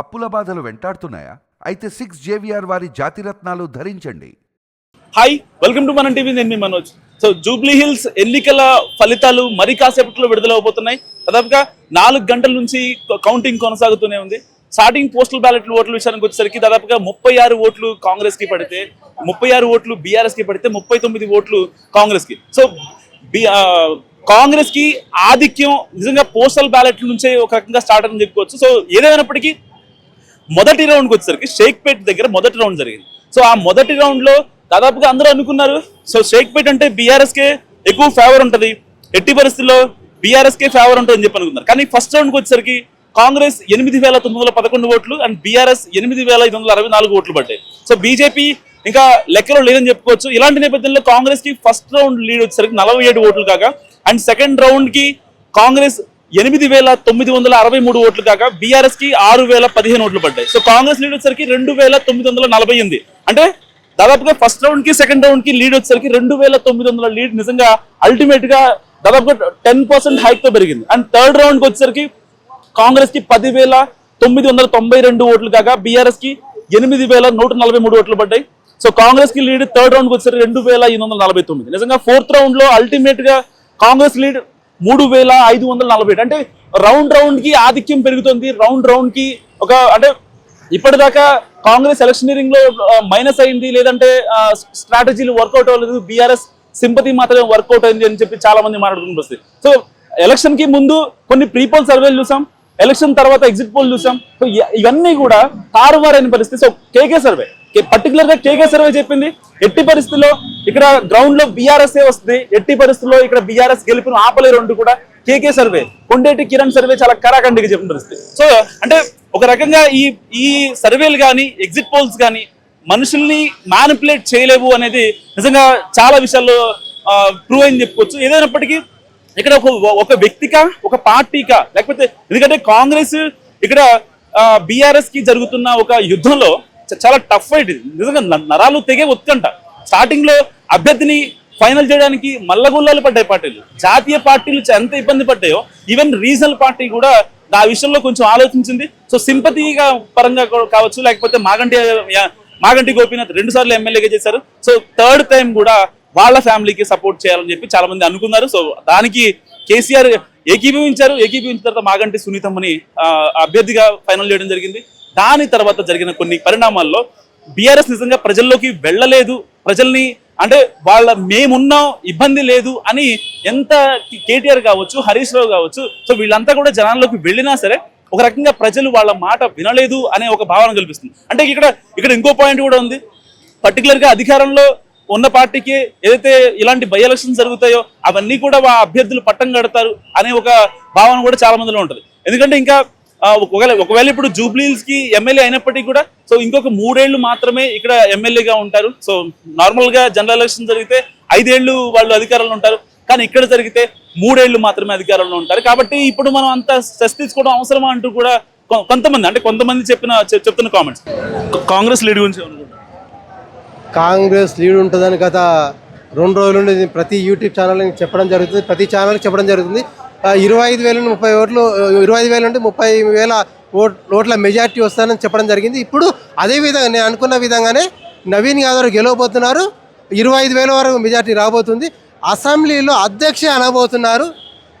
అప్పుల బాధలు వెంటాడుతున్నాయా? అయితే సిక్స్ జేవిఆర్ వారి జాతిరత్నాలు ధరించండి. Hi welcome to Mana TV నేను మీ మనోజ్. సో జూబ్లీ హిల్స్ ఎన్నికల ఫలితాలు మరి కాసేపట్లో విడుదల అవబోతున్నాయి. దాదాపుగా నాలుగు గంటల నుంచి కౌంటింగ్ కొనసాగుతూనే ఉంది. స్టార్టింగ్ పోస్టల్ బ్యాలెట్ ఓట్ల విషయానికి వచ్చేసరికి దాదాపుగా ముప్పై ఆరు ఓట్లు కాంగ్రెస్కి పడితే ముప్పై ఆరు ఓట్లు బీఆర్ఎస్కి పడితే ముప్పై తొమ్మిది ఓట్లు కాంగ్రెస్కి సో బి కాంగ్రెస్కి ఆధిక్యం నిజంగా పోస్టల్ బ్యాలెట్ నుంచే ఒక రకంగా స్టార్ట్ అని చెప్పుకోవచ్చు. సో ఏదైనప్పటికీ మొదటి రౌండ్కి వచ్చేసరికి షేక్పేట్ దగ్గర మొదటి రౌండ్ జరిగింది. సో ఆ మొదటి రౌండ్లో దాదాపుగా అందరూ అనుకున్నారు సో షేక్పేట్ అంటే బీఆర్ఎస్కే ఎక్కువ ఫేవర్ ఉంటుంది. ఎట్టి పరిస్థితుల్లో బీఆర్ఎస్కే ఫేవర్ ఫేవర్ ఉంటుందని చెప్పి అనుకున్నారు. కానీ ఫస్ట్ రౌండ్కి వచ్చేసరికి కాంగ్రెస్ ఎనిమిది వేల తొమ్మిది వందల పదకొండు ఓట్లు అండ్ బీఆర్ఎస్ ఎనిమిది వేల ఐదు వందల అరవై నాలుగు ఓట్లు పడ్డాయి. సో బీజేపీ ఇంకా లెక్కలో లేదని చెప్పుకోవచ్చు. ఇలాంటి నేపథ్యంలో కాంగ్రెస్కి ఫస్ట్ రౌండ్ లీడ్ వచ్చేసరికి నలభై ఏడు ఓట్లు కాగా అండ్ సెకండ్ రౌండ్కి కాంగ్రెస్ ఎనిమిది వేల తొమ్మిది వందల అరవై మూడు ఓట్లు కాగా బీఆర్ఎస్కి ఆరు వేల పదిహేను ఓట్లు పడ్డాయి. సో కాంగ్రెస్ లీడ్ వచ్చేసరికి రెండు వేల తొమ్మిది వందల నలభై ఎనిమిది. అంటే దాదాపుగా ఫస్ట్ రౌండ్కి సెకండ్ రౌండ్కి లీడ్ వచ్చేసరికి రెండు వేల తొమ్మిది వందల లీడ్ నిజంగా అల్టిమేట్గా దాదాపుగా టెన్ పర్సెంట్ హైక్తో పెరిగింది. అండ్ థర్డ్ రౌండ్కి వచ్చేసరికి కాంగ్రెస్కి పదివేల తొమ్మిది వందల తొంభై రెండు ఓట్లు కాగా బీఆర్ఎస్కి ఎనిమిది వేల నూట నలభై మూడు ఓట్లు పడ్డాయి. సో కాంగ్రెస్కి లీడ్ థర్డ్ రౌండ్కి వచ్చేసరికి రెండు వేల ఎనిమిది వందల నలభై తొమ్మిది. నిజంగా ఫోర్త్ రౌండ్లో అల్టిమేట్గా కాంగ్రెస్ లీడ్ మూడు వేల ఐదు వందల నలభై ఏడు. అంటే రౌండ్ రౌండ్కి ఆధిక్యం పెరుగుతుంది. రౌండ్ రౌండ్కి ఒక అంటే ఇప్పటిదాకా కాంగ్రెస్ ఎలక్షనీరింగ్లో మైనస్ అయింది. లేదంటే స్ట్రాటజీలు వర్కౌట్ అవ్వలేదు. బీఆర్ఎస్ సింపతి మాత్రమే వర్కౌట్ అయింది అని చెప్పి చాలా మంది మాట్లాడుకుని వస్తుంది సో ఎలక్షన్కి ముందు కొన్ని ప్రీపోల్ సర్వేలు చూసాం. ఎలక్షన్ తర్వాత ఎగ్జిట్ పోల్ చూసాం. సో ఇవన్నీ కూడా తారుమారైన పరిస్థితి. So KK survey. పర్టికులర్గా కేకే సర్వే చెప్పింది ఎట్టి పరిస్థితుల్లో ఇక్కడ గ్రౌండ్లో బీఆర్ఎస్ వస్తుంది ఎట్టి పరిస్థితుల్లో ఇక్కడ బీఆర్ఎస్ గెలుపును ఆపలేరు రెండు కూడా KK survey Kondeti Kiran survey చాలా కరాఖండిగా చెప్పిన పరిస్థితి సో అంటే ఒక రకంగా ఈ ఈ సర్వేలు కానీ ఎగ్జిట్ పోల్స్ కానీ మనుషుల్ని మ్యానిపులేట్ చేయలేవు అనేది నిజంగా చాలా విషయాల్లో ప్రూవ్ అయింది చెప్పుకోవచ్చు. ఏదైనప్పటికీ ఇక్కడ ఒక ఒక వ్యక్తికా ఒక పార్టీకా లేకపోతే ఎందుకంటే కాంగ్రెస్ ఇక్కడ బీఆర్ఎస్కి జరుగుతున్న ఒక యుద్ధంలో చాలా టఫ్ ఫైట్ ఇది. నిజంగా నరాలు తెగే ఒత్కంట స్టార్టింగ్లో అభ్యర్థిని ఫైనల్ చేయడానికి మల్లగుల్లాలు పడ్డాయి పార్టీలు. జాతీయ పార్టీలు ఎంత ఇబ్బంది పడ్డాయో ఈవెన్ రీజనల్ పార్టీ కూడా ఆ విషయంలో కొంచెం ఆలోచించింది. సో సింపతిగా పరంగా కావచ్చు లేకపోతే మాగంటి మాగంటి గోపీనాథ్ రెండు సార్లు ఎమ్మెల్యేగా చేశారు. సో థర్డ్ టైం కూడా వాళ్ళ ఫ్యామిలీకి సపోర్ట్ చేయాలని చెప్పి చాలా మంది అనుకున్నారు. సో దానికి కేసీఆర్ ఏకీభవించారు. ఏకీభవించిన తర్వాత మాగంటి సునీతమ్మని అభ్యర్థిగా ఫైనల్ చేయడం జరిగింది. దాని తర్వాత జరిగిన కొన్ని పరిణామాల్లో బీఆర్ఎస్ నిజంగా ప్రజల్లోకి వెళ్ళలేదు. ప్రజల్ని అంటే వాళ్ళ మేమున్నాం ఇబ్బంది లేదు అని ఎంత కేటీఆర్ కావచ్చు హరీష్ రావు కావచ్చు సో వీళ్ళంతా కూడా జనాల్లోకి వెళ్ళినా సరే ఒక రకంగా ప్రజలు వాళ్ళ మాట వినలేదు అనే ఒక భావన కల్పిస్తుంది. అంటే ఇక్కడ ఇక్కడ ఇంకో పాయింట్ కూడా ఉంది. పర్టికులర్గా అధికారంలో ఉన్న పార్టీకి ఏదైతే ఇలాంటి బై ఎలక్షన్స్ జరుగుతాయో అవన్నీ కూడా ఆ అభ్యర్థులు పట్టం కడతారు అనే ఒక భావన కూడా చాలా మందిలో ఉంటుంది. ఎందుకంటే ఇంకా ఒకవేళ ఒకవేళ ఇప్పుడు జూబ్లీస్కి ఎమ్మెల్యే అయినప్పటికీ కూడా సో ఇంకొక మూడేళ్ళు మాత్రమే ఇక్కడ ఎమ్మెల్యేగా ఉంటారు. సో నార్మల్గా జనరల్ ఎలక్షన్ జరిగితే ఐదేళ్ళు వాళ్ళు అధికారంలో ఉంటారు. కానీ ఇక్కడ జరిగితే మూడేళ్ళు మాత్రమే అధికారంలో ఉంటారు. కాబట్టి ఇప్పుడు మనం అంత స్ట్రెస్ తీసుకోవడం అవసరమా అంటూ కూడా కొంతమంది అంటే కొంతమంది చెప్పిన చెప్తున్న కామెంట్స్ కాంగ్రెస్ లీడ్ గురించి కాంగ్రెస్ లీడ్ ఉంటుందని గత రెండు రోజుల నుండి ప్రతి యూట్యూబ్ ఛానల్ చెప్పడం జరుగుతుంది ప్రతి ఛానల్కి చెప్పడం జరుగుతుంది. ఇరవై ఐదు వేల నుండి ముప్పై ఓట్లు ఇరవై ఐదు వేల నుండి ముప్పై వేల ఓట్ ఓట్ల మెజార్టీ వస్తానని చెప్పడం జరిగింది. ఇప్పుడు అదే విధంగా నేను అనుకున్న విధంగానే నవీన్ యాదవ్ గెలవబోతున్నారు. ఇరవై ఐదు వేల వరకు మెజార్టీ రాబోతుంది. అసెంబ్లీలో అధ్యక్ష అనబోతున్నారు.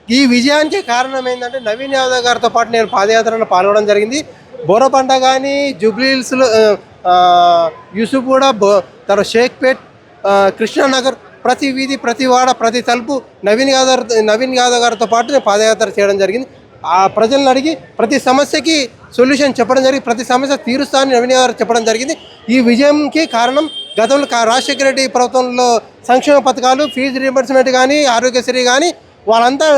ఈ విజయానికి కారణం ఏంటంటే నవీన్ యాదవ్ గారితో పాటు నేను పాదయాత్రలో పాల్గొనడం జరిగింది. బోరపంట కానీ జూబ్లీహిల్స్లో యూసుఫ్ కూడా బో తర్వాత షేక్పేట్ కృష్ణానగర్ ప్రతి వీధి ప్రతి వాడ ప్రతి తలుపు నవీన్ యాదవ్ నవీన్ యాదవ్ గారితో పాటు నేను పాదయాత్ర చేయడం జరిగింది. ఆ ప్రజలను అడిగి ప్రతి సమస్యకి సొల్యూషన్ చెప్పడం జరిగింది. ప్రతి సమస్య తీరుస్తానని నవీన్ యాదవ్ గారు చెప్పడం జరిగింది. ఈ విజయంకి కారణం గతంలో రాజశేఖర రెడ్డి ప్రభుత్వంలో సంక్షేమ పథకాలు ఫీజు రీఎంబర్స్మెంట్ కానీ ఆరోగ్యశ్రీ కానీ వాళ్ళంతా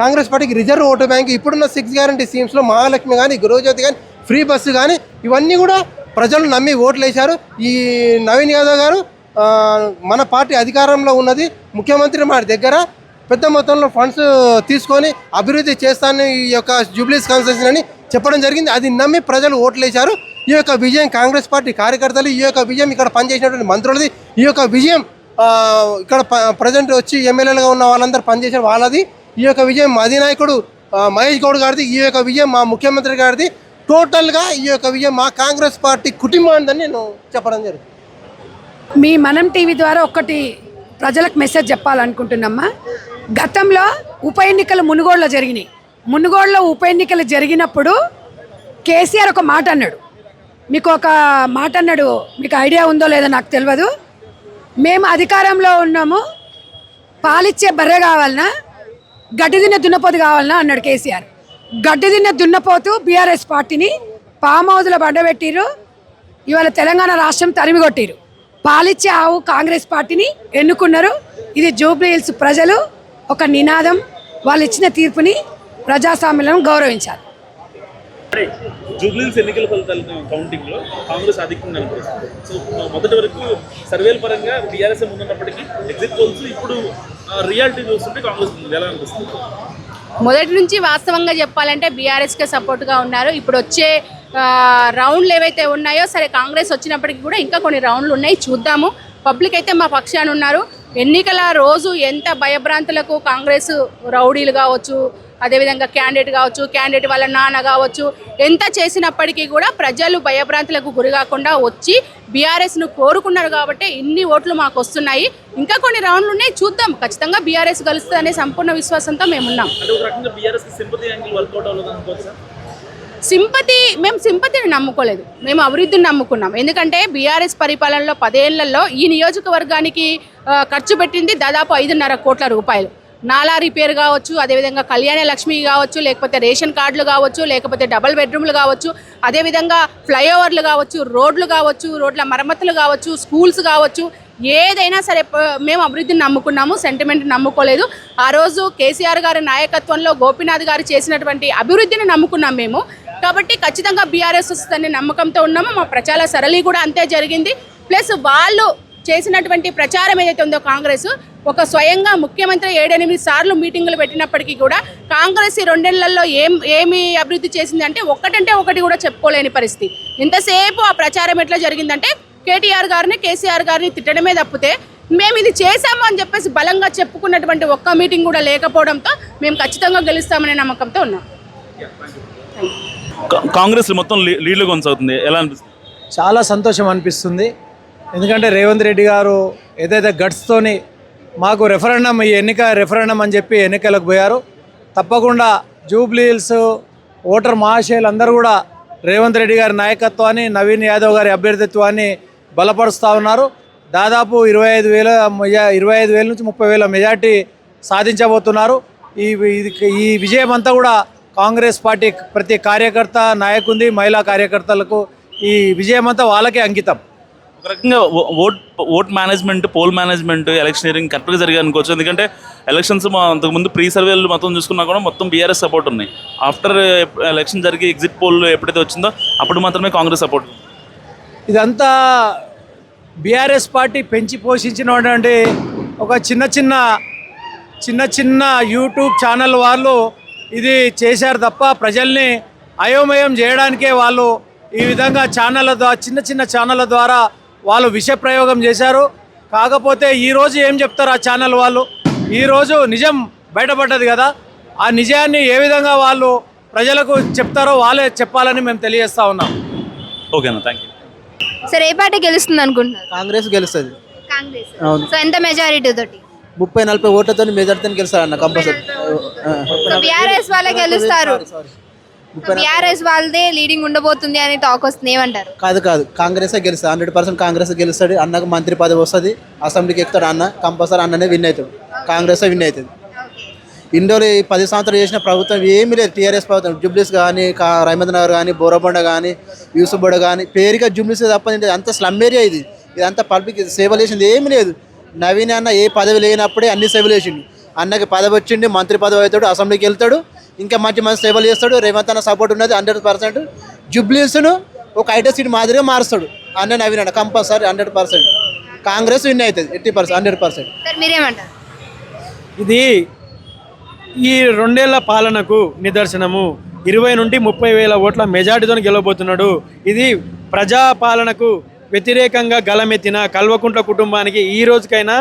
Congress party reserve vote bank ఇప్పుడున్న సిక్స్ గ్యారంటీ స్కీమ్స్లో మహాలక్ష్మి కానీ గృహజ్యోతి కానీ ఫ్రీ బస్సు కానీ ఇవన్నీ కూడా ప్రజలు నమ్మి ఓట్లు వేశారు ఈ నవీన్ యాదవ్ గారు మన పార్టీ అధికారంలో ఉన్నది. ముఖ్యమంత్రి మా దగ్గర పెద్ద మొత్తంలో ఫండ్స్ తీసుకొని అభివృద్ధి చేస్తానని ఈ యొక్క జూబ్లీస్ కాన్స్టిట్యూషన్ అని చెప్పడం జరిగింది. అది నమ్మి ప్రజలు ఓట్లు వేశారు ఈ యొక్క విజయం కాంగ్రెస్ పార్టీ కార్యకర్తలు ఈ యొక్క విజయం ఇక్కడ పనిచేసినటువంటి మంత్రులది. ఈ యొక్క విజయం ఇక్కడ ప్రజెంట్ వచ్చి ఎమ్మెల్యేలుగా ఉన్న వాళ్ళందరూ పనిచేసిన వాళ్ళది. ఈ యొక్క విజయం మా అధినాయకుడు మహేష్ గౌడ్ గారిది. ఈ యొక్క విజయం మా ముఖ్యమంత్రి గారిది. టోటల్గా ఈ యొక్క విజయం మా కాంగ్రెస్ పార్టీ కుటుంబాన్ని నేను చెప్పడం జరుగుతుంది. మీ మనం టీవీ ద్వారా ఒక్కటి ప్రజలకు మెసేజ్ చెప్పాలనుకుంటున్నామ్మా. గతంలో ఉప ఎన్నికలు మునుగోడులో జరిగినాయి. మునుగోడులో ఉప ఎన్నికలు జరిగినప్పుడు కేసీఆర్ ఒక మాట అన్నాడు. మీకు ఒక మాట అన్నాడు. మీకు ఐడియా ఉందో లేదో నాకు తెలియదు మేము అధికారంలో ఉన్నాము. పాలిచ్చే బర్రె కావాలన్నా గడ్డి తిన్న దున్నపోతు అన్నాడు కేసీఆర్. గడ్డి తిన్న దున్నపోతూ బీఆర్ఎస్ పార్టీని పామ్ బండబెట్టిరు ఇవాళ తెలంగాణ రాష్ట్రం తరిమిగొట్టిరు పాలిచ్చే ఆవు కాంగ్రెస్ పార్టీని ఎన్నుకున్నారు. ఇది జూబ్లీ హిల్స్ ప్రజలు ఒక నినాదం. వాళ్ళు ఇచ్చిన తీర్పుని ప్రజాస్వామ్యం గౌరవించాలి. జూబ్లీస్ ఎన్నికల కౌంటింగ్లో కాంగ్రెస్ ఆధిక్యం కనిపిస్తుంది సో మొదటి వరకు సర్వేల పరంగా బీఆర్ఎస్ ముందున్నప్పటికీ ఎగ్జిట్ పోల్స్ ఇప్పుడు రియాలిటీ చూస్తుంటే కాంగ్రెస్ ఎలా అనిపిస్తుంది? మొదటి నుంచి వాస్తవంగా చెప్పాలంటే బీఆర్ఎస్కే సపోర్ట్గా ఉన్నారు. ఇప్పుడు వచ్చే రౌండ్లు ఏవైతే ఉన్నాయో సరే కాంగ్రెస్ వచ్చినప్పటికీ కూడా ఇంకా కొన్ని రౌండ్లు ఉన్నాయి. చూద్దాము. పబ్లిక్ అయితే మా పక్షాన ఉన్నారు. ఎన్నికల రోజు ఎంత భయభ్రాంతులకు కాంగ్రెస్ రౌడీలు కావచ్చు అదేవిధంగా క్యాండిడేట్ కావచ్చు క్యాండిడేట్ వాళ్ళ నాన్న కావచ్చు ఎంత చేసినప్పటికీ కూడా ప్రజలు భయభ్రాంతులకు గురి కాకుండా వచ్చి బీఆర్ఎస్ను కోరుకున్నారు కాబట్టి ఇన్ని ఓట్లు మాకు వస్తున్నాయి. ఇంకా కొన్ని రౌండ్లు ఉన్నాయి చూద్దాం. ఖచ్చితంగా బీఆర్ఎస్ గెలుస్తుంది అనే సంపూర్ణ విశ్వాసంతో మేమున్నాం. సింపతి మేము సింపతిని నమ్ముకోలేదు. మేము అభివృద్ధిని నమ్ముకున్నాం. ఎందుకంటే బీఆర్ఎస్ పరిపాలనలో పదేళ్ళలో ఈ నియోజకవర్గానికి ఖర్చు పెట్టింది దాదాపు ఐదున్నర కోట్ల రూపాయలు. నాలా రిపేర్ కావచ్చు అదేవిధంగా కళ్యాణ లక్ష్మి కావచ్చు లేకపోతే రేషన్ కార్డులు కావచ్చు లేకపోతే డబుల్ బెడ్రూమ్లు కావచ్చు అదేవిధంగా ఫ్లైఓవర్లు కావచ్చు రోడ్లు కావచ్చు రోడ్ల మరమ్మతులు కావచ్చు స్కూల్స్ కావచ్చు ఏదైనా సరే మేము అభివృద్ధిని నమ్ముకున్నాము సెంటిమెంట్ నమ్ముకోలేదు. ఆ రోజు కేసీఆర్ గారి నాయకత్వంలో గోపీనాథ్ గారు చేసినటువంటి అభివృద్ధిని నమ్ముకున్నాం మేము. కాబట్టి ఖచ్చితంగా బీఆర్ఎస్ వస్తుందనే నమ్మకంతో ఉన్నాము మా ప్రచార సరళి కూడా అంతే జరిగింది. ప్లస్ వాళ్ళు చేసినటువంటి ప్రచారం ఏదైతే ఉందో కాంగ్రెస్ ఒక స్వయంగా ముఖ్యమంత్రి ఏడెనిమిది సార్లు మీటింగులు పెట్టినప్పటికీ కూడా కాంగ్రెస్ ఈ రెండేళ్ళలో ఏం ఏమి అభివృద్ధి చేసింది అంటే ఒక్కటంటే ఒకటి కూడా చెప్పుకోలేని పరిస్థితి. ఇంతసేపు ఆ ప్రచారం ఎట్లా జరిగిందంటే కేటీఆర్ గారిని కేసీఆర్ గారిని తిట్టడమే తప్పితే మేము ఇది చేశాము అని చెప్పేసి బలంగా చెప్పుకున్నటువంటి ఒక్క మీటింగ్ కూడా లేకపోవడంతో మేము ఖచ్చితంగా గెలుస్తామనే నమ్మకంతో ఉన్నాం. కా- కాంగ్రెస్ మొత్తం లీ- లీడ్లో కొనసాగుతుంది. ఎలా అనిపిస్తుంది? చాలా సంతోషం అనిపిస్తుంది. ఎందుకంటే రేవంత్ రెడ్డి గారు ఏదైతే గట్స్తోని మాకు రెఫరెండం ఈ ఎన్నిక రెఫరెండం అని చెప్పి ఎన్నికలకు పోయారు. తప్పకుండా జూబ్లీహిల్స్ ఓటర్ మహాశయులు అందరూ కూడా రేవంత్ రెడ్డి గారి నాయకత్వాన్ని నవీన్ యాదవ్ గారి అభ్యర్థిత్వాన్ని బలపరుస్తూ ఉన్నారు. దాదాపు ఇరవై ఐదు వేల ఇరవై ఐదు వేల నుంచి ముప్పై వేల మెజార్టీ సాధించబోతున్నారు. ఈ ఈ విజయం అంతా కూడా కాంగ్రెస్ పార్టీ ప్రతి కార్యకర్త నాయకుంది మహిళా కార్యకర్తలకు ఈ విజయం అంతా వాళ్ళకే అంకితం. ఒక రకంగా vote vote management poll management electioneering కరెక్ట్గా జరిగాయి అనుకోవచ్చు. ఎందుకంటే ఎలక్షన్స్ మా అంతకుముందు ప్రీ సర్వేలు మొత్తం చూసుకున్నా కూడా మొత్తం బీఆర్ఎస్ సపోర్ట్ ఉన్నాయి. ఆఫ్టర్ ఎలక్షన్ జరిగి ఎగ్జిట్ పోల్ ఎప్పుడైతే వచ్చిందో అప్పుడు మాత్రమే కాంగ్రెస్ సపోర్ట్ ఇదంతా బీఆర్ఎస్ పార్టీ పెంచి పోషించినటువంటి ఒక చిన్న చిన్న చిన్న చిన్న యూట్యూబ్ ఛానల్ వాళ్ళు ఇది చేశారు తప్ప ప్రజల్ని అయోమయం చేయడానికే వాళ్ళు ఈ విధంగా ఛానళ్ళ ద్వారా చిన్న చిన్న ఛానళ్ళ ద్వారా వాళ్ళు విష ప్రయోగం చేశారు. కాకపోతే ఈరోజు ఏం చెప్తారు ఆ ఛానల్ వాళ్ళు? ఈరోజు నిజం బయటపడ్డది కదా. ఆ నిజాన్ని ఏ విధంగా వాళ్ళు ప్రజలకు చెప్తారో వాళ్ళే చెప్పాలని మేము తెలియజేస్తా ఉన్నాం. ఓకేనా థ్యాంక్ యూ సరే ఏ పార్టీ గెలుస్తుంది అనుకుంటున్నారు? కాంగ్రెస్ గెలుస్తుంది. కాంగ్రెస్. అవును. సో ఎంత మెజారిటీ తోటి? ముప్పై నలభై ఓట్లతో మెజార్టీతో గెలుస్తారన్న కంపల్సరీ సో బీఆర్ఎస్ వాళ్ళే గెలుస్తారు. బీఆర్ఎస్ వాళ్ళదే లీడింగ్ ఉండబోతుంది అని టాక్ వస్తుంది. ఏమంటారు? కాదు కాదు. కాంగ్రెస్ గెలుస్తుంది. హండ్రెడ్ పర్సెంట్ కాంగ్రెస్ గెలుస్తాడు. అన్నకు మంత్రి పదవి వస్తుంది. అసెంబ్లీకి ఎక్కుతాడు అన్న. కంపల్సరీ అన్ననే విన్ అవుతాడు. కాంగ్రెస్ విన్ అవుతుంది. ఇండోలో ఈ పది సంవత్సరాలు చేసిన ప్రభుత్వం ఏమీ లేదు. టీఆర్ఎస్ ప్రభుత్వం. జుబ్లీస్ కానీ కా రహమద్ నగర్ కానీ బోరబండ కానీ యూసుఫ్ కానీ పేరుగా జుబ్లీస్ తప్ప? అంత స్లమ్ ఏరియా ఇది. ఇదంతా పబ్లిక్ సేవలు చేసింది ఏమీ లేదు. నవీన్ అన్న ఏ పదవి లేనప్పుడే అన్ని సేవలు చేసిండు. అన్నకి పదవి వచ్చిండి మంత్రి పదవి అవుతాడు అసెంబ్లీకి వెళ్తాడు. ఇంకా మంచి మంచి సేవలు చేస్తాడు. రేవంత్ అన్న సపోర్ట్ ఉన్నది హండ్రెడ్ పర్సెంట్ జుబ్లీస్ను ఒక ఐటీ సీట్ మాదిరిగా మారుస్తాడు. అన్న నవీన్ అన్న compulsory hundred percent Congress win అవుతుంది eighty percent hundred percent sir మీరేమంటారు? ఇది ఈ రెండేళ్ళ పాలనకు నిదర్శనము. ఇరవై నుండి ముప్పై వేల ఓట్ల మెజార్టీతో గెలవబోతున్నాడు. ఇది ప్రజాపాలనకు వ్యతిరేకంగా గలమెత్తిన కల్వకుంట్ల కుటుంబానికి ఈ రోజుకైనా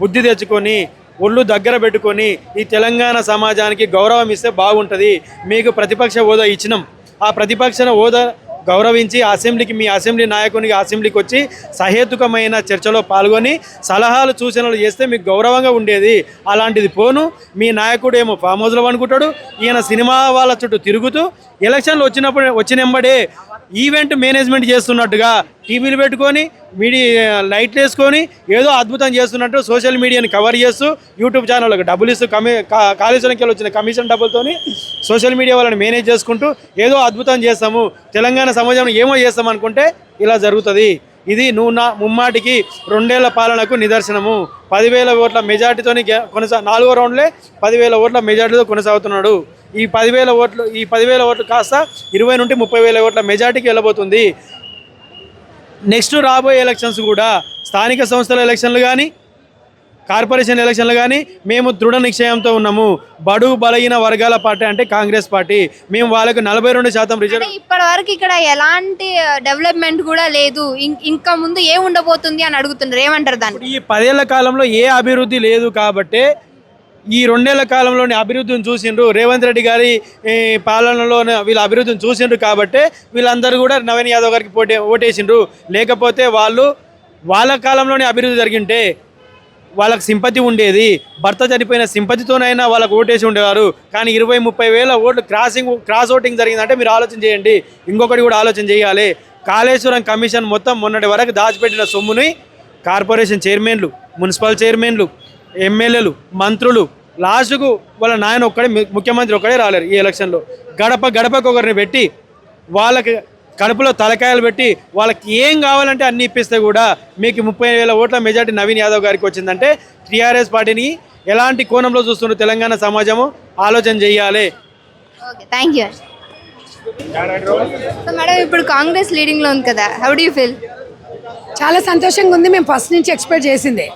బుద్ధి తెచ్చుకొని ఒళ్ళు దగ్గర పెట్టుకొని ఈ తెలంగాణ సమాజానికి గౌరవం ఇస్తే బాగుంటుంది. మీకు ప్రతిపక్ష హోదా ఇచ్చినాం. ఆ ప్రతిపక్ష హోదా గౌరవించి అసెంబ్లీకి మీ అసెంబ్లీ నాయకునికి అసెంబ్లీకి వచ్చి సహేతుకమైన చర్చలో పాల్గొని సలహాలు సూచనలు చేస్తే మీకు గౌరవంగా ఉండేది. అలాంటిది పోను. మీ నాయకుడు ఏమో ఫామ్ హౌస్లో అనుకుంటాడు ఈయన సినిమా వాళ్ళ చుట్టూ తిరుగుతూ ఎలక్షన్లు వచ్చినప్పుడు వచ్చినెంబడే ఈవెంట్ మేనేజ్మెంట్ చేస్తున్నట్టుగా టీవీలు పెట్టుకొని మీడియా లైట్లు వేసుకొని ఏదో అద్భుతం చేస్తున్నట్టు సోషల్ మీడియాని కవర్ చేస్తూ యూట్యూబ్ ఛానళ్ళకి డబ్బులు ఇస్తూ కమి కా- కాళేశ్వరంకి వెళ్ళి వచ్చిన కమిషన్ డబ్బులతోని సోషల్ మీడియా వాళ్ళని మేనేజ్ చేసుకుంటూ ఏదో అద్భుతం చేస్తాము తెలంగాణ సమాజంలో ఏమో చేస్తాం అనుకుంటే ఇలా జరుగుతుంది. ఇది నువ్వు నా ముమ్మాటికి రెండేళ్ళ పాలనకు నిదర్శనము. పదివేల ఓట్ల మెజార్టీతోని కొనసా నాలుగో రౌండ్లే పదివేల ఓట్ల మెజార్టీతో కొనసాగుతున్నాడు. ఈ పదివేల ఓట్లు ఈ పదివేల ఓట్లు కాస్త ఇరవై నుండి ముప్పై వేల ఓట్ల మెజార్టీకి వెళ్ళబోతుంది. నెక్స్ట్ రాబోయే ఎలక్షన్స్ కూడా స్థానిక సంస్థల ఎలక్షన్లు కానీ కార్పొరేషన్ ఎలక్షన్లు కానీ మేము దృఢ నిశ్చయంతో ఉన్నాము. బడు బలహీన వర్గాల పార్టీ అంటే కాంగ్రెస్ పార్టీ. మేము వాళ్ళకు నలభై రెండు శాతం రిజర్వ్ ఇప్పటి వరకు ఇక్కడ ఎలాంటి డెవలప్మెంట్ కూడా లేదు. ఇంకా ముందు ఏ ఉండబోతుంది అని అడుగుతున్నారు. ఏమంటారు దాన్ని? ఈ పదేళ్ళ కాలంలో ఏ అభివృద్ధి లేదు కాబట్టే ఈ రెండేళ్ళ కాలంలోని అభివృద్ధిని చూసిండ్రు. రేవంత్ రెడ్డి గారి ఈ, పాలనలో వీళ్ళ అభివృద్ధిని చూసిండ్రు కాబట్టే వీళ్ళందరూ కూడా నవీన్ యాదవ్ గారికి పోటీ ఓటేసిండ్రు. లేకపోతే వాళ్ళు వాళ్ళ కాలంలోనే అభివృద్ధి జరిగింటే వాళ్ళకి సింపతి ఉండేది. భర్త చనిపోయిన సింపతితోనైనా వాళ్ళకి ఓటేసి ఉండేవారు. కానీ ఇరవై ముప్పై వేల ఓట్లు క్రాసింగ్ క్రాస్ ఓటింగ్ జరిగిందంటే మీరు ఆలోచన చేయండి. ఇంకొకటి కూడా ఆలోచన చేయాలి. కాళేశ్వరం కమిషన్ మొత్తం మొన్నటి వరకు దాచిపెట్టిన సొమ్ముని కార్పొరేషన్ చైర్మన్లు మున్సిపల్ చైర్మన్లు ఎమ్మెల్యేలు మంత్రులు లాస్ట్కు వాళ్ళ నాయన ఒక్కడే ముఖ్యమంత్రి ఒక్కడే రాలేరు ఈ ఎలక్షన్లో. గడప గడపకు ఒకరిని పెట్టి వాళ్ళకి కడుపులో తలకాయలు పెట్టి వాళ్ళకి ఏం కావాలంటే అన్ని ఇప్పిస్తే కూడా మీకు ముప్పై వేల ఓట్ల మెజార్టీ నవీన్ యాదవ్ గారికి వచ్చిందంటే టీఆర్ఎస్ పార్టీని ఎలాంటి కోణంలో చూస్తున్న తెలంగాణ సమాజము? ఆలోచన చేయాలి. థ్యాంక్ యూ మేడం ఇప్పుడు కాంగ్రెస్ లీడింగ్లో ఉంది కదా హౌ డూ ఫీల్? చాలా సంతోషంగా ఉంది. మేము ఫస్ట్ నుంచి ఎక్స్పెక్ట్ చేసిందే.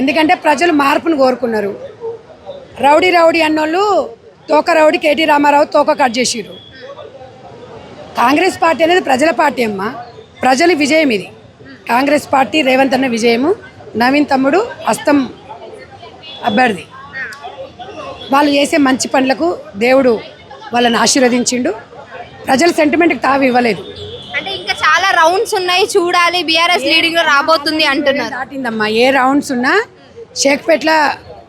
ఎందుకంటే ప్రజలు మార్పును కోరుకున్నారు. రౌడీ రౌడీ అన్నోళ్ళు తోక రౌడీ కేటీ రామారావు తోక కట్ చేసిరు కాంగ్రెస్ పార్టీ అనేది ప్రజల పార్టీ అమ్మ. ప్రజల విజయం ఇది. కాంగ్రెస్ పార్టీ రేవంత్ అన్న విజయము నవీన్ తమ్ముడు హస్తం అభ్యర్థి. వాళ్ళు చేసే మంచి పనులకు దేవుడు వాళ్ళని ఆశీర్వదించిండు. ప్రజల సెంటిమెంట్కి తావి ఇవ్వలేదు ఇంకా చాలా రౌండ్స్ ఉన్నాయి చూడాలి బీఆర్ఎస్ లీడింగ్లో రాబోతుంది అంటున్నారు. దాటిందమ్మా ఏ రౌండ్స్ ఉన్నా షేక్పేట్ల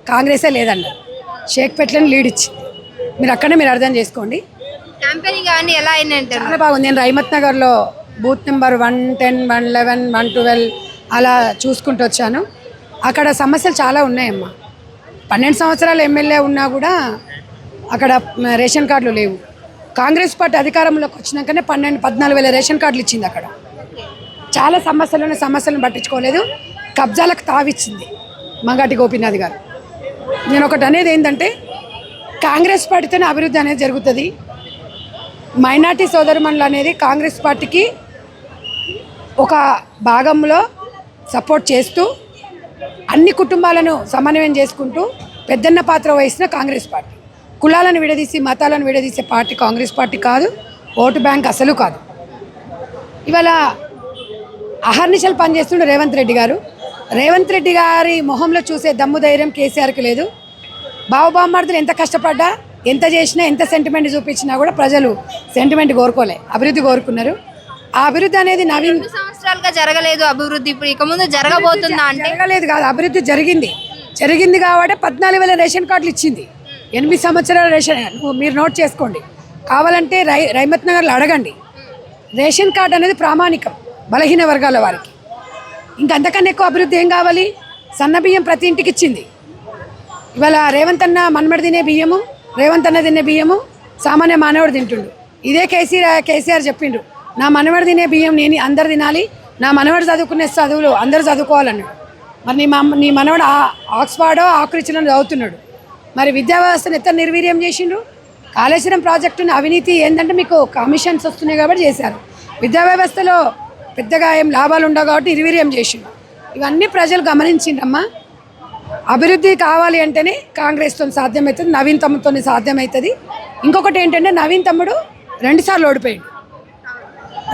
కాంగ్రెసే లేదన్నారు షేక్పేట్లను లీడ్ ఇచ్చింది. మీరు అక్కడే మీరు అర్థం చేసుకోండి. క్యాంపెయినింగ్ అవన్నీ ఎలా అంటారు చాలా బాగుంది. నేను రైమత్ నగర్లో booth number one ten one eleven one twelve అలా చూసుకుంటూ వచ్చాను. అక్కడ సమస్యలు చాలా ఉన్నాయమ్మా. పన్నెండు సంవత్సరాలు ఎమ్మెల్యే ఉన్నా కూడా అక్కడ రేషన్ కార్డులు లేవు. కాంగ్రెస్ పార్టీ అధికారంలోకి వచ్చినాకనే పన్నెండు పద్నాలుగు వేల రేషన్ కార్డులు ఇచ్చింది అక్కడ. చాలా సమస్యలను సమస్యలను పట్టించుకోలేదు. కబ్జాలకు తావిచ్చింది మంగాటి గోపీనాథ్ గారు. నేను ఒకటి అనేది ఏంటంటే కాంగ్రెస్ పార్టీతోనే అభివృద్ధి అనేది జరుగుతుంది. మైనార్టీ సోదరుమణులు అనేది కాంగ్రెస్ పార్టీకి ఒక భాగంలో సపోర్ట్ చేస్తూ అన్ని కుటుంబాలను సమన్వయం చేసుకుంటూ పెద్దన్న పాత్ర వహిస్తున్న కాంగ్రెస్ పార్టీ. కులాలను విడదీసి మతాలను విడదీసే పార్టీ కాంగ్రెస్ పార్టీ కాదు ఓటు బ్యాంక్ అసలు కాదు. ఇవాళ అహర్నిశలు పనిచేస్తుండే రేవంత్ రెడ్డి గారు. రేవంత్ రెడ్డి గారి మొహంలో చూసే దమ్ము ధైర్యం కేసీఆర్కి లేదు. బావబామ్మర్దులు ఎంత కష్టపడ్డా ఎంత చేసినా ఎంత సెంటిమెంట్ చూపించినా కూడా ప్రజలు సెంటిమెంట్ కోరుకోలే అభివృద్ధి కోరుకున్నారు. ఆ అభివృద్ధి అనేది నవీన్ సంవత్సరాలుగా జరగలేదు అభివృద్ధి ఇప్పుడు ఇక ముందు జరగబోతుందా అంటే? జరగలేదు కాదు అభివృద్ధి జరిగింది. జరిగింది కాబట్టి పద్నాలుగు వేల రేషన్ కార్డులు ఇచ్చింది. ఎనిమిది సంవత్సరాల రేషన్ మీరు నోట్ చేసుకోండి. కావాలంటే రై రైమత్ నగర్లో అడగండి. రేషన్ కార్డు అనేది ప్రామాణికం బలహీన వర్గాల వారికి. ఇంకా అంతకన్నా ఎక్కువ అభివృద్ధి ఏం కావాలి? సన్న బియ్యం ప్రతి ఇంటికి ఇచ్చింది. ఇవాళ రేవంత్ అన్న మన్మడి తినే బియ్యము రేవంత్ అన్న తినే బియ్యము సామాన్య మానవుడు తింటుండు. ఇదే కేసీఆర్ కేసీఆర్ చెప్పిండు. నా మనవడు తినే బియ్యం నేను అందరు తినాలి నా మనవడు చదువుకునే చదువులు అందరూ చదువుకోవాలన్నాడు. మరి నీ మా నీ మనవడు ఆ- ఆక్స్ఫర్డో ఆకృతిలో చదువుతున్నాడు. మరి విద్యా వ్యవస్థను ఎంత నిర్వీర్యం చేసిండ్రు? కాళేశ్వరం ప్రాజెక్టును అవినీతి ఏంటంటే మీకు కమిషన్స్ వస్తున్నాయి కాబట్టి చేశారు. విద్యా వ్యవస్థలో పెద్దగా ఏం లాభాలు ఉండవు కాబట్టి నిర్వీర్యం చేసిండు ఇవన్నీ ప్రజలు గమనించిండ్రమ్మా. అభివృద్ధి కావాలి అంటేనే కాంగ్రెస్తో సాధ్యమవుతుంది నవీన్ తమ్ముడితో సాధ్యమవుతుంది ఇంకొకటి ఏంటంటే నవీన్ తమ్ముడు రెండుసార్లు ఓడిపోయాడు.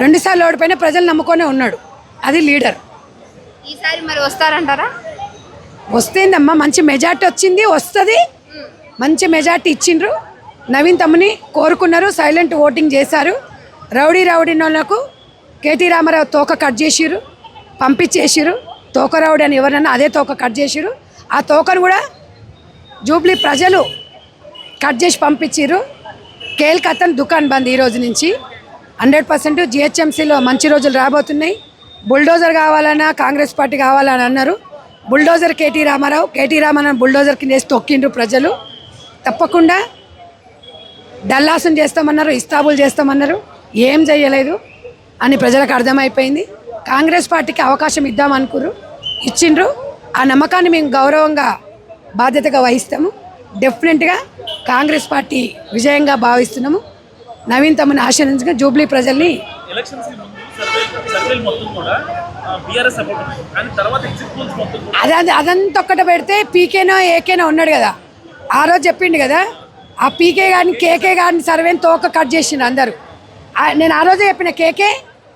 రెండుసార్లు ఓడిపోయినా ప్రజలు నమ్ముకొనే ఉన్నాడు. అది లీడర్. ఈసారి మరి వస్తారంటారా? వస్తేందమ్మా మంచి మెజార్టీ వచ్చింది వస్తుంది. మంచి మెజార్టీ ఇచ్చిండ్రు. నవీన్ తమ్ముని కోరుకున్నారు సైలెంట్ ఓటింగ్ చేశారు. రౌడీ రౌడీ వాళ్ళకు కేటీ రామారావు తోక కట్ చేసిరు పంపించేసిర్రు. తోక రౌడీ అని ఎవరన్నా అదే తోక కట్ చేసిరు ఆ తోకను కూడా జూబ్లీ ప్రజలు కట్ చేసి పంపించిర్రు. కేల్కత్తన్ దుకాన్ బంద్ ఈ రోజు నుంచి. హండ్రెడ్ పర్సెంట్ జిహెచ్ఎంసీలో మంచి రోజులు రాబోతున్నాయి. బుల్డోజర్ కావాలన్నా కాంగ్రెస్ పార్టీ కావాలని అన్నారు. Bulldozer KT Ramarao KT Ramarao bulldozer కింద వేసి తొక్కిండ్రు ప్రజలు. తప్పకుండా డల్లాసం చేస్తామన్నారు ఇస్తాబుల్ చేస్తామన్నారు. ఏం చేయలేదు అని ప్రజలకు అర్థమైపోయింది. కాంగ్రెస్ పార్టీకి అవకాశం ఇద్దామనుకుర్రు ఇచ్చిండ్రు. ఆ నమ్మకాన్ని మేము గౌరవంగా బాధ్యతగా వహిస్తాము. డెఫినెట్గా కాంగ్రెస్ పార్టీ విజయంగా భావిస్తున్నాము. నవీన్ తమని ఆశ్రయించగా జూబ్లీ ప్రజల్ని అదంతా ఒక్కట పెడితే పీకేనో ఏకేనో ఉన్నాడు కదా. ఆ రోజు చెప్పిండు కదా ఆ పీకే గారిని కేకే గారిని సర్వేని తోక కట్ చేసిండు అందరూ. నేను ఆ రోజే చెప్పిన కేకే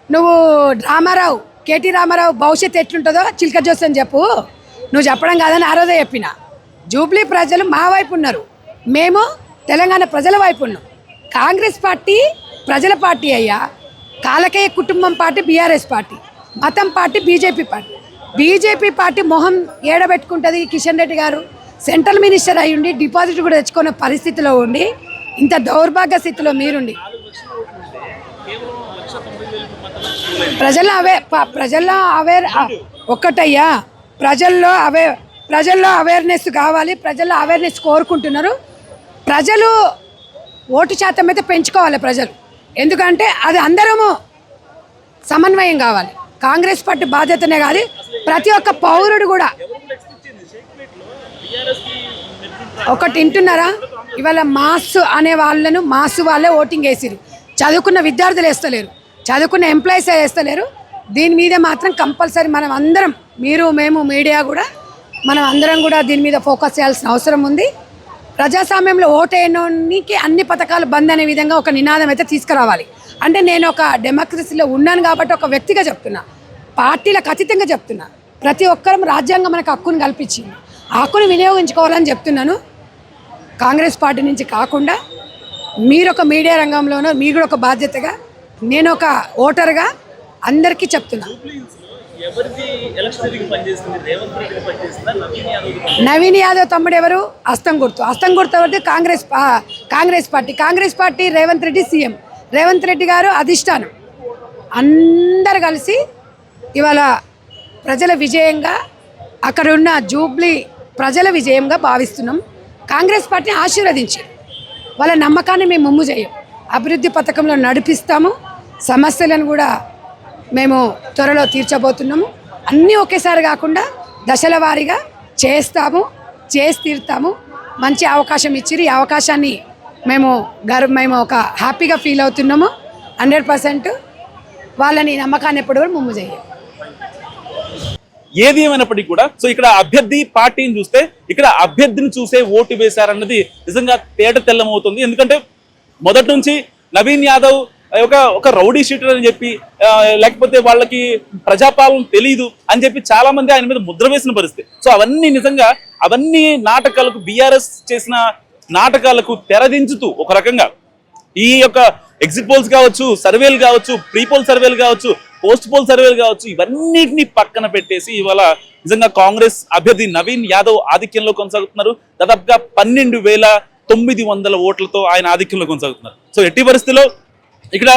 నువ్వు రామారావు కేటీ రామారావు భవిష్యత్తు ఎట్లుంటుందో చిలక జోస్ అని చెప్పు. నువ్వు చెప్పడం కాదని ఆ రోజే చెప్పిన. జూబ్లీ ప్రజలు మా వైపు ఉన్నారు. మేము తెలంగాణ ప్రజల వైపు ఉన్నాం. కాంగ్రెస్ పార్టీ ప్రజల పార్టీ అయ్యా. కాలకేయ కుటుంబం పార్టీ బీఆర్ఎస్ పార్టీ. మతం party BJP party. BJP party మొహం ఏడబెట్టుకుంటుంది కిషన్ రెడ్డి గారు. సెంట్రల్ మినిస్టర్ అయి ఉండి డిపాజిట్ కూడా తెచ్చుకునే పరిస్థితిలో ఉండి ఇంత దౌర్భాగ్య స్థితిలో మీరుండి. ప్రజల్లో అవే ప్రజల్లో అవేర్ ఒక్కటయ్యా. ప్రజల్లో అవే ప్రజల్లో అవేర్నెస్ కావాలి ప్రజల్లో అవేర్నెస్ కోరుకుంటున్నారు. ప్రజలు ఓటు శాతం అయితే పెంచుకోవాలి ప్రజలు. ఎందుకంటే అది అందరము సమన్వయం కావాలి. కాంగ్రెస్ పార్టీ బాధ్యతనే కాదు ప్రతి ఒక్క పౌరుడు కూడా ఒకటి వింటున్నారా? ఇవాళ మాస్ అనే వాళ్ళను మాస్ వాళ్ళే ఓటింగ్ వేసిరు చదువుకున్న విద్యార్థులు వేస్తలేరు. చదువుకున్న ఎంప్లాయీస్ వేస్తలేరు. దీని మీద మాత్రం కంపల్సరీ మనం అందరం మీరు మేము మీడియా కూడా మనం అందరం కూడా దీని మీద ఫోకస్ చేయాల్సిన అవసరం ఉంది. ప్రజాస్వామ్యంలో ఓటేయడానికి అన్ని పథకాలు బంద్ అనే విధంగా ఒక నినాదం అయితే తీసుకురావాలి. అంటే నేను ఒక డెమోక్రసీలో ఉన్నాను కాబట్టి ఒక వ్యక్తిగా చెప్తున్నా. పార్టీలకు అతీతంగా చెప్తున్నా. ప్రతి ఒక్కరం రాజ్యాంగం మనకు హక్కును కల్పించింది. హక్కును వినియోగించుకోవాలని చెప్తున్నాను. కాంగ్రెస్ పార్టీ నుంచి కాకుండా మీరు ఒక మీడియా రంగంలోనూ మీరు కూడా ఒక బాధ్యతగా నేను ఒక ఓటర్గా అందరికీ చెప్తున్నా. నవీన్ యాదవ్ తమ్ముడు ఎవరు? అస్తం గుర్తు. అస్తం గుర్తు ఎవరిది? Congress Congress party. Congress party Revanth Reddy CM. Revanth Reddy గారు అధిష్టానం. అందరు కలిసి ఇవాళ ప్రజల విజయంగా అక్కడ ఉన్న జూబ్లీ ప్రజల విజయంగా భావిస్తున్నాం. కాంగ్రెస్ పార్టీని ఆశీర్వదించి వాళ్ళ నమ్మకాన్ని మేము ముమ్ము చేయం. అభివృద్ధి పథకంలో నడిపిస్తాము. సమస్యలను కూడా మేము త్వరలో తీర్చబోతున్నాము. అన్నీ ఒకేసారి కాకుండా దశల వారీగా చేస్తాము చేసి తీరుతాము. మంచి అవకాశం ఇచ్చిరు. ఈ అవకాశాన్ని మేము గర్ మేము ఒక హ్యాపీగా ఫీల్ అవుతున్నాము. హండ్రెడ్ పర్సెంట్ వాళ్ళని నమ్మకాన్ని ఎప్పుడు కూడా ముమ్ము చేయం. ఏది ఏమైనప్పటికీ కూడా సో ఇక్కడ అభ్యర్థి పార్టీని చూస్తే ఇక్కడ అభ్యర్థిని చూసే ఓటు వేశారన్నది నిజంగా తేట తెల్లమవుతుంది. ఎందుకంటే మొదటి నుంచి నవీన్ యాదవ్ ఒక ఒక రౌడీ షీటర్ అని చెప్పి లేకపోతే వాళ్ళకి ప్రజాపాలన తెలియదు అని చెప్పి చాలా మంది ఆయన మీద ముద్ర వేసిన పరిస్థితి. సో అవన్నీ నిజంగా అవన్నీ నాటకాలకు బీఆర్ఎస్ చేసిన నాటకాలకు తెరదించుతూ ఒక రకంగా ఈ యొక్క ఎగ్జిట్ పోల్స్ కావచ్చు సర్వేలు కావచ్చు ప్రీపోల్ సర్వేలు కావచ్చు పోస్ట్ పోల్ సర్వేలు కావచ్చు ఇవన్నిటిని పక్కన పెట్టేసి ఇవాళ నిజంగా కాంగ్రెస్ అభ్యర్థి నవీన్ యాదవ్ ఆధిక్యంలో కొనసాగుతున్నారు. దాదాపుగా పన్నెండు వేల తొమ్మిది వందల ఓట్లతో ఆయన ఆధిక్యంలో కొనసాగుతున్నారు. సో ఎట్టి పరిస్థితిలో ఇక్కడ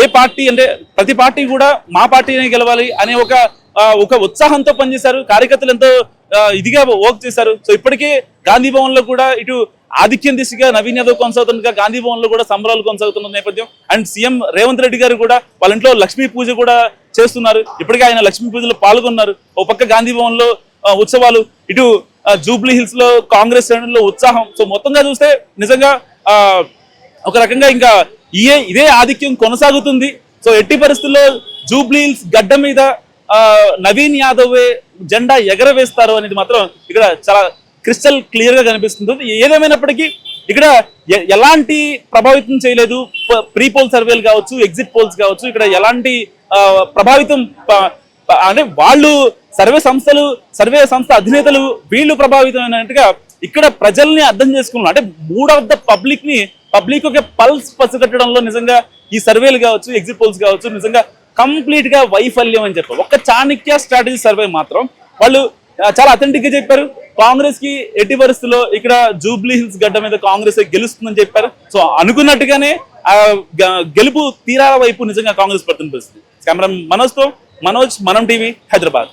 ఏ పార్టీ అంటే ప్రతి పార్టీ కూడా మా పార్టీనే గెలవాలి అనే ఒక ఒక ఉత్సాహంతో పనిచేశారు. కార్యకర్తలు ఎంతో ఇదిగా వర్క్ చేశారు. సో ఇప్పటికే గాంధీ భవన్లో కూడా ఇటు ఆధిక్యం దిశగా నవీన్ యాదవ్ కొనసాగుతుండగా గాంధీ భవన్లో కూడా సంబరాలు కొనసాగుతున్న నేపథ్యం. అండ్ సీఎం రేవంత్ రెడ్డి గారు కూడా వాళ్ళ ఇంట్లో లక్ష్మీ పూజ కూడా చేస్తున్నారు. ఇప్పటికే ఆయన లక్ష్మీ పూజలో పాల్గొన్నారు. ఓ పక్క గాంధీ భవన్లో ఉత్సవాలు ఇటు జూబ్లీ హిల్స్లో కాంగ్రెస్ శ్రేణుల్లో ఉత్సాహం. సో మొత్తంగా చూస్తే నిజంగా ఆ, ఒక రకంగా ఇంకా ఇయే ఇదే ఆధిక్యం కొనసాగుతుంది. సో ఎట్టి పరిస్థితుల్లో జూబ్లీ హిల్స్ గడ్డ మీద ఆ, నవీన్ యాదవే జెండా ఎగరవేస్తారు అనేది మాత్రం ఇక్కడ చాలా క్రిస్టల్ క్లియర్గా కనిపిస్తుంది ఏదేమైనప్పటికీ ఇక్కడ ఎలాంటి ప్రభావితం చేయలేదు. ప్రీ పోల్ సర్వేలు కావచ్చు ఎగ్జిట్ పోల్స్ కావచ్చు ఇక్కడ ఎలాంటి ప్రభావితం అంటే వాళ్ళు సర్వే సంస్థలు సర్వే సంస్థ అధినేతలు వీళ్ళు ప్రభావితమైనట్టుగా ఇక్కడ ప్రజల్ని అర్థం చేసుకున్నారు. అంటే మూడ్ ఆఫ్ ద పబ్లిక్ని పబ్లిక్ ఒక పల్స్ పసిగట్టడంలో నిజంగా ఈ సర్వేలు కావచ్చు ఎగ్జిట్ పోల్స్ కావచ్చు నిజంగా కంప్లీట్గా వైఫల్యం అని చెప్పారు. ఒక చాణక్య స్ట్రాటజీ సర్వే మాత్రం వాళ్ళు చాలా అథెంటిక్గా చెప్పారు. కాంగ్రెస్కి ఎట్టి పరిస్థితుల్లో ఇక్కడ జూబ్లీ హిల్స్ గడ్డ మీద కాంగ్రెస్ గెలుస్తుందని చెప్పారు. సో అనుకున్నట్టుగానే ఆ గెలుపు తీరాల వైపు నిజంగా కాంగ్రెస్ పడుతున్న పరిస్థితి. కెమెరా మనోజ్తో మనోజ్ మనం టీవీ హైదరాబాద్.